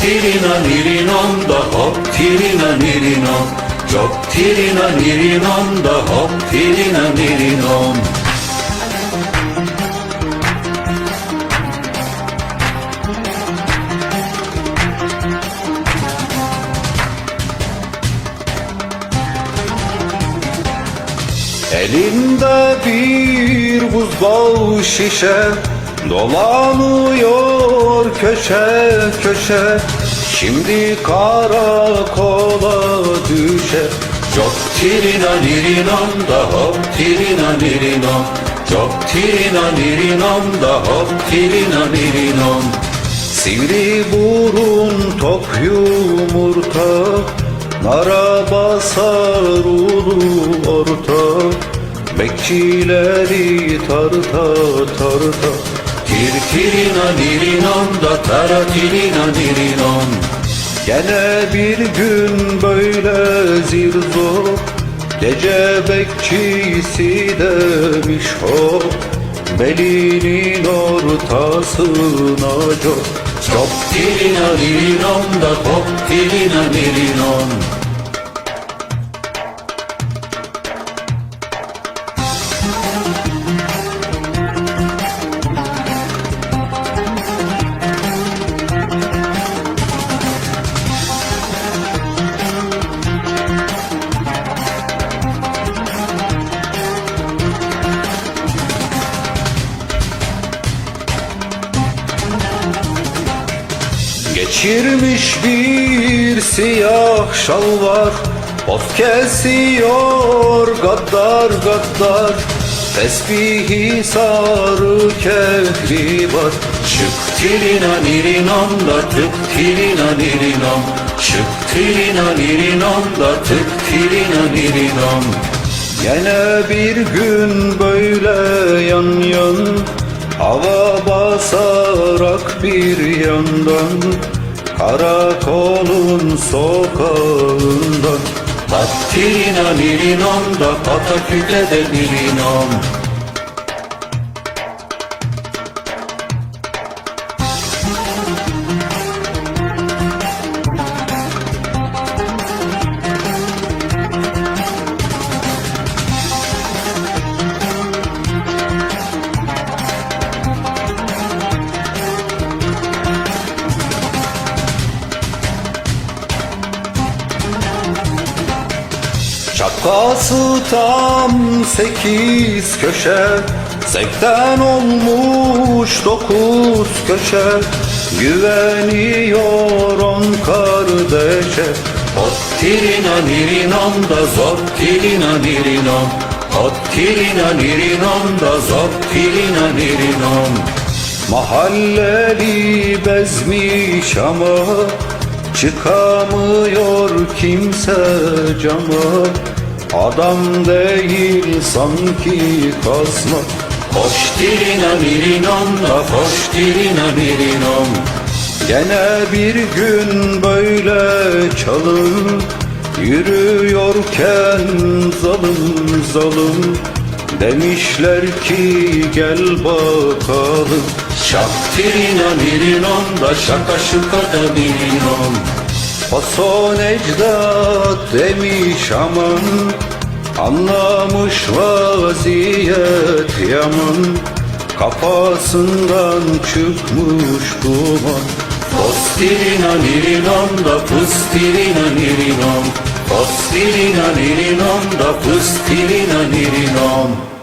tirina nirinom da hop tirina nirinom Çok tirina nirinom da hop tirina nirinom Elinde bir buzdağı şişe Dolanıyor köşe köşe Şimdi karakola düşer Çok tirina nirinom da hop tirina nirinom Çok tirina nirinom da hop tirina nirinom Sivri burun tok yumurta Nara basar ulu orta. Bekçileri tarta tarta Tir tirina nirinom da tara tirina nirinom Gene bir gün böyle zirzo Gece bekçisi demiş hop Belinin ortasına çok Çok tirina nirinom da hop tirina nirinom Geçirmiş bir siyah şal var. Ot kesiyor gaddar gaddar. Tesbihi sarı kehribar. Çık tirina nirinom da tık tirina nirinom Çık tirina nirinom da tık tirina nirinom Gene bir gün böyle yan yan. Hava basarak bir yandan Karakolun sokağından Pattina nirinom da pataküte Şapkası tam sekiz köşe Sekten olmuş dokuz köşe. Güveniyor on kardeşe. Hot tirina nirinom da zor tirina nirinom Hot tirina nirinom da zor tirina nirinom Mahalleli bezmiş ama Çıkamıyor kimse cama Adam değil sanki kazma. Hoş tirina nirinom da hoş tirina nirinom Gene bir gün böyle çalın. Yürüyorken zalım zalım. Demişler ki gel bakalım. Şak tirina nirinom da şaka şuka da nirinom Fason ecdat demiş aman Anlamış vaziyet yaman. Kafasından çıkmış duman. Postirina nirinom da pustirina nirinom Postirina nirinom da pustirina nirinom